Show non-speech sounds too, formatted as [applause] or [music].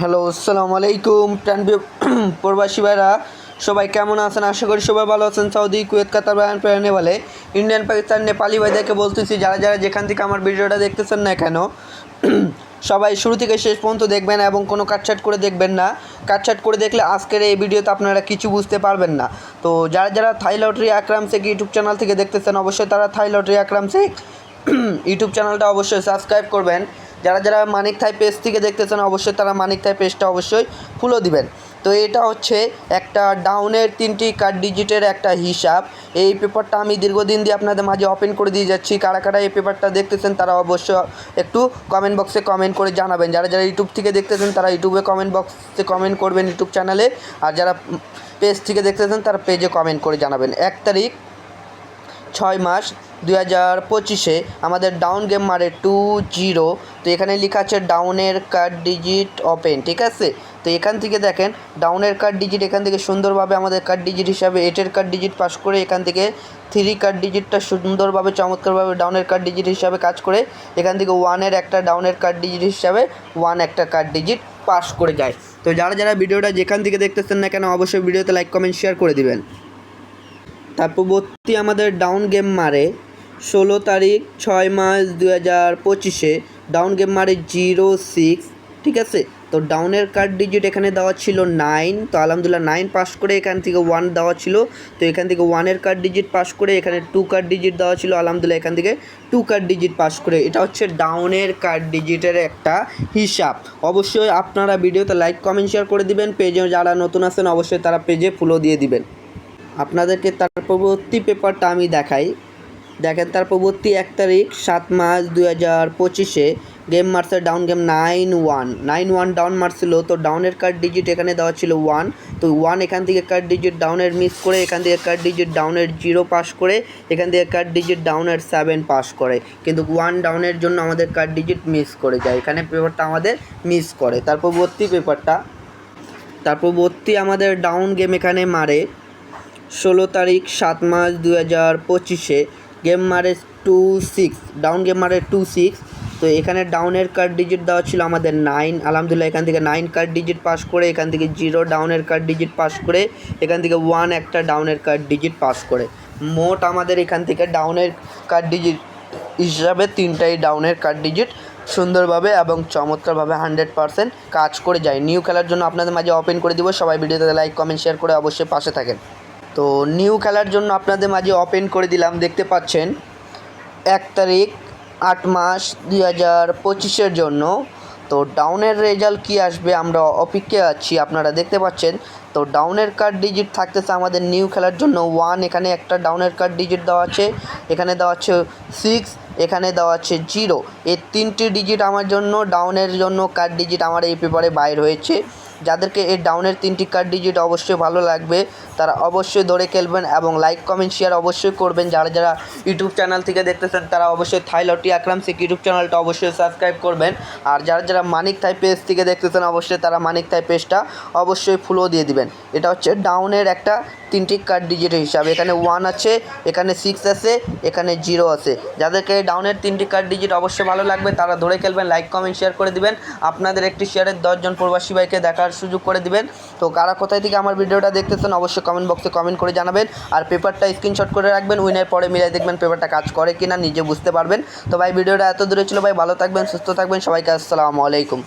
Hello, আসসালামু আলাইকুম, প্রাণপ্রিয় [clears throat] প্রবাসী ভাইরা। সবাই কেমন আছেন? আশা করি সবাই ভালো আছেন। সৌদি, কুয়েত, কাতার বায়ান প্রেরণে বলে ইন্ডিয়ান, পাকিস্তান, নেপালি ভাইদেরকে বলতেছি, যারা যারা যেখান থেকে আমার ভিডিওটা দেখতেছেন না কেন, [clears throat] সবাই শুরু থেকে শেষ পর্যন্ত দেখবেন এবং কোনো কাটছাট করে দেখবেন না। কাটছাট করে দেখলে আজকের এই ভিডিওতে আপনারা কিছু বুঝতে পারবেন না। তো যারা যারা Thai lottery Akram Sheikh YouTube channel থেকে দেখতেছেন, অবশ্যই তারা Thai lottery Akram Sheikh [clears throat] YouTube চ্যানেলটা অবশ্যই সাবস্ক্রাইব করবেন। যারা যারা মানিক থাই পেজ থেকে দেখতেছেন, অবশ্যই তারা মানিক থাই পেজটা অবশ্যই ফুলো দিবেন। তো এটা হচ্ছে একটা ডাউনের তিনটি কার্ড ডিজিটের একটা হিসাব। এই পেপারটা আমি দীর্ঘদিন দিয়ে আপনাদের মাঝে ওপেন করে দিয়ে যাচ্ছি। কারা কারা এই পেপারটা দেখতেছেন, তারা অবশ্যই একটু কমেন্ট বক্সে কমেন্ট করে জানাবেন। যারা যারা ইউটিউব থেকে দেখতেছেন, তারা ইউটিউবে কমেন্ট বক্সে কমেন্ট করবেন ইউটিউব চ্যানেলে আর যারা পেজ থেকে দেখতেছেন, তারা পেজে কমেন্ট করে জানাবেন। এক তারিখ, ছয় মাস দুই হাজার পঁচিশে আমাদের ডাউন গেম মারে টু জিরো তো এখানে লেখা আছে ডাউনের কার্ড ডিজিট ওপেন ঠিক আছে? তো এখান থেকে দেখেন ডাউনের কার্ড ডিজিট এখান থেকে সুন্দরভাবে আমাদের কার্ড ডিজিট হিসাবে এটের কার্ড ডিজিট পাস করে এখান থেকে থ্রি কার্ড ডিজিটটা সুন্দরভাবে, চমৎকারভাবে ডাউনের কার্ড ডিজিট হিসাবে কাজ করে এখান থেকে ওয়ানের একটা ডাউনের কার্ড ডিজিট হিসাবে ওয়ান একটা কার্ড ডিজিট পাস করে যায়। তো যারা যারা ভিডিওটা যেখান থেকে দেখতেছেন না কেন, অবশ্যই ভিডিওতে লাইক কমেন্ট শেয়ার করে দিবেন। তার পরবর্তী আমাদের ডাউন গেম মারে ষোলো তারিখ, ছয় মাস দু হাজার পঁচিশে। ডাউন গেম মারে জিরো সিক্স ঠিক আছে? তো ডাউনের কার্ড ডিজিট এখানে দেওয়া ছিল নাইন তো আলহামদুলিল্লাহ নাইন পাস করে এখান থেকে ওয়ান দেওয়া ছিল। তো এখান থেকে ওয়ানের কার্ড ডিজিট পাস করে এখানে টু কার্ড ডিজিট দেওয়া ছিল। আলহামদুলিল্লাহ এখান থেকে টু কার্ড ডিজিট পাস করে। এটা হচ্ছে ডাউনের কার্ড ডিজিটের একটা হিসাব। অবশ্যই আপনারা ভিডিওতে লাইক কমেন্ট শেয়ার করে দিবেন। পেজে যারা নতুন আছেন, অবশ্যই তারা পেজে ফুলো দিয়ে দিবেন। আপনাদেরকে তার পরবর্তী পেপারটা আমি দেখাই। দেখেন, তার পরবর্তী এক তারিখ, সাত মাস দুই হাজার পঁচিশে গেম মারছে down game nine one nine one down মারছিল, তো ডাউনের কার্ড ডিজিট এখানে দেওয়া ছিল ওয়ান তো ওয়ান এখান থেকে কার্ড ডিজিট ডাউনের মিস করে, এখান থেকে কার্ড ডিজিট ডাউনের জিরো পাস করে, এখান থেকে কার্ড ডিজিট ডাউনের সেভেন পাস করে। কিন্তু ওয়ান ডাউনের জন্য আমাদের কার্ড ডিজিট মিস করে যায়। এখানে পেপারটা আমাদের মিস করে। তার পরবর্তী পেপারটা তার পরবর্তী আমাদের ডাউন গেম এখানে মারে। ষোলো তারিখ, সাত মাস দু হাজার পঁচিশে গেম মারে টু সিক্স ডাউন গেম মারে টু সিক্স তো এখানে ডাউনের কার্ড ডিজিট দেওয়া ছিল আমাদের নাইন আলহামদুলিল্লাহ এখান থেকে নাইন কার্ড ডিজিট পাস করে, এখান থেকে জিরো ডাউনের কার্ড ডিজিট পাস করে, এখান থেকে ওয়ান একটা ডাউনের কার্ড ডিজিট পাস করে। মোট আমাদের এখান থেকে ডাউনের কার্ড ডিজিট হিসাবে তিনটাই ডাউনের কার্ড ডিজিট সুন্দরভাবে এবং চমৎকারভাবে হান্ড্রেড পারসেন্ট কাজ করে যায়। নিউ খেলার জন্য আপনাদের মাঝে ওপেন করে দিব। সবাই ভিডিওতে লাইক কমেন্ট শেয়ার করে অবশ্যই পাশে থাকেন। তো নিউ খেলার জন্য আপনাদের মাঝে ওপেন করে দিলাম, দেখতে পাচ্ছেন। এক তারিখ, আট মাস দুই হাজার পঁচিশের জন্য। তো ডাউনের রেজাল্ট কি আসবে আমরা অপেক্ষায় আছি, আপনারা দেখতে পাচ্ছেন। তো ডাউনের কার্ড ডিজিট থাকতেছে আমাদের নিউ খেলার জন্য ওয়ান এখানে একটা ডাউনের কার্ড ডিজিট দেওয়া আছে। এখানে দেওয়া আছে সিক্স এখানে দেওয়া আছে জিরো এই তিনটি ডিজিট আমার জন্য ডাউনের জন্য কার্ড ডিজিট আমার এই পেপারে বাইর হয়েছে। যাদেরকে এই ডাউনের তিনটি কার্ড ডিজিট অবশ্যই ভালো লাগবে, তারা অবশ্যই ধরে খেলবেন এবং লাইক কমেন্ট শেয়ার অবশ্যই করবেন। যারা যারা ইউটিউব চ্যানেল থেকে দেখতেছেন, তারা অবশ্যই থাই লটি আকরাম শেখ ইউটিউব চ্যানেলটা অবশ্যই সাবস্ক্রাইব করবেন। আর যারা যারা মানিক থাই পেজ থেকে দেখতেছেন, অবশ্যই তারা মানিক থাই পেজটা অবশ্যই ফুলো দিয়ে দিবেন। এটা হচ্ছে ডাউনের একটা তিনটি কার্ড ডিজিট হিসাবে। এখানে ওয়ান আছে, এখানে সিক্স আছে, এখানে জিরো আছে। যাদেরকে ডাউনের তিনটি কার্ড ডিজিট অবশ্যই ভালো লাগবে, তারা ধরে খেলবেন লাইক কমেন্ট শেয়ার করে দিবেন। আপনাদের একটি শেয়ারের দশজন প্রবাসী ভাইকে দেখার সুযোগ করে দিবেন। তো কারা কোথায় থেকে আমার ভিডিওটা দেখতেছেন অবশ্যই কমেন্ট বক্সে কমেন্ট করে জানাবেন। আর পেপারটা স্ক্রিনশট করে রাখবেন উইনের পরে মিলাই দেখবেন পেপারটা কাজ করে কিনা, নিজে বুঝতে পারবেন। তো ভাই, ভিডিওটা এত দূরে ছিল, ভাই, ভালো থাকবেন, সুস্থ থাকবেন। সবাইকে আসসালামু আলাইকুম।